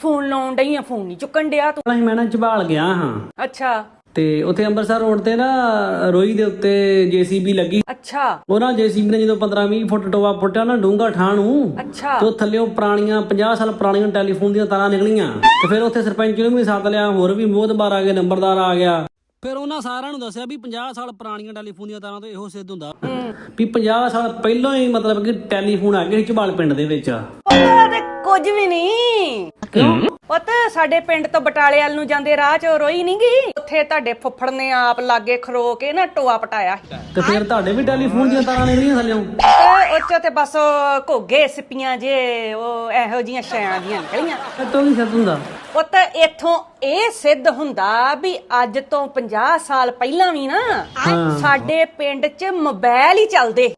Phone ਲਾਉਣ ਡਈ ਆ ਫੋਨ ਨਹੀਂ ਚੁੱਕਣ ਡਿਆ ਤੂੰ। ਅਸੀਂ ਮੈਂ ਨਾ ਝਬਾਲ ਗਿਆ ਹਾਂ। ਅੱਛਾ। ਤੇ ਉੱਥੇ ਅੰਮ੍ਰਿਤਸਰ ਰੋਡ ਤੇ ਨਾ ਰੋਈ ਦੇ ਉੱਤੇ ਜੀਸੀਬੀ ਲੱਗੀ। ਅੱਛਾ। ਉਹ ਨਾ ਜੀਸੀਬੀ ਨੇ ਜਦੋਂ 15 20 ਫੁੱਟ ਟੋਆ ਪੁੱਟਿਆ ਨਾ ਡੂੰਗਾ ਨੂੰ ਅੱਛਾ। ਤੇ ਉਹ ਥੱਲੇੋਂ ਪੁਰਾਣੀਆਂ 50 ਸਾਲ ਪੁਰਾਣੀਆਂ ਟੈਲੀਫੋਨ ਦੀਆਂ ਤਾਰਾਂ ਨਿਕਲੀਆਂ। ਤੇ ਫਿਰ ਉੱਥੇ ਸਰਪੰਚ ਨੂੰ ਵੀ ਸੱਦ ਲਿਆ ਹੋਰ ਵੀ ਮੋਹਤਬਾਰ ਆ ਗਏ ਨੰਬਰਦਾਰ ਆ ਗਿਆ। ਫਿਰ ਉਹਨਾਂ ਸਾਰਿਆਂ ਨੂੰ ਦੱਸਿਆ ਵੀ 50 ਸਾਲ ਪੁਰਾਣੀਆਂ ਟੈਲੀਫੋਨ ਦੀਆਂ ਤਾਰਾਂ ਤੋਂ ਇਹੋ ਸਿੱਧ ਹੁੰਦਾ। ਵੀ 50 ਸਾਲ ਪਹਿਲਾਂ ਹੀ ਮਤਲਬ ਕਿ ਟੈਲੀਫੋਨ ਆ ਗਏ ਝਬਾਲ ਪਿੰਡ ਦੇ ਵਿੱਚ। ਕੁਝ ਵੀ ਨਹੀਂ ਪਤਾ ਸਾਡੇ ਪਿੰਡ ਤੋਂ ਬਟਾਲੇ ਵੱਲ ਨੂੰ ਜਾਂਦੇ ਰਾਹ 'ਚ ਰੋਈ ਨੀ ਗਈ? ਉੱਥੇ ਤੁਹਾਡੇ ਫੁੱਫੜ ਨੇ ਆਪ ਲਾਗੇ ਖਰੋ ਕੇ ਨਾ ਟੋਆ ਪਟਾਇਆ ਸੀ। ਤੇ ਫਿਰ ਤੁਹਾਡੇ ਵੀ ਟੈਲੀਫੋਨ ਦੀਆਂ ਤਾਰਾਂ ਨਿਕਲੀਆਂ ਥੱਲੇੋਂ? ਤੇ ਉੱਚ ਤੇ ਬਸ ਉਹ ਘੋਗੇ ਸਿੱਪੀਆਂ ਜੇ ਉਹ ਇਹੋ ਜੀਆਂ ਸ਼ੈਆਂ ਦੀਆਂ ਨਿਕਲੀਆਂ। ਇੱਥੋਂ ਵੀ ਸਿੱਧ ਹੁੰਦਾ? ਪੁੱਤ ਇੱਥੋਂ ਇਹ ਸਿੱਧ ਹੁੰਦਾ ਵੀ ਅੱਜ ਤੋਂ 50 ਸਾਲ ਪਹਿਲਾਂ ਵੀ ਨਾ ਸਾਡੇ ਪਿੰਡ 'ਚ ਮੋਬਾਈਲ ਹੀ ਚੱਲਦੇ।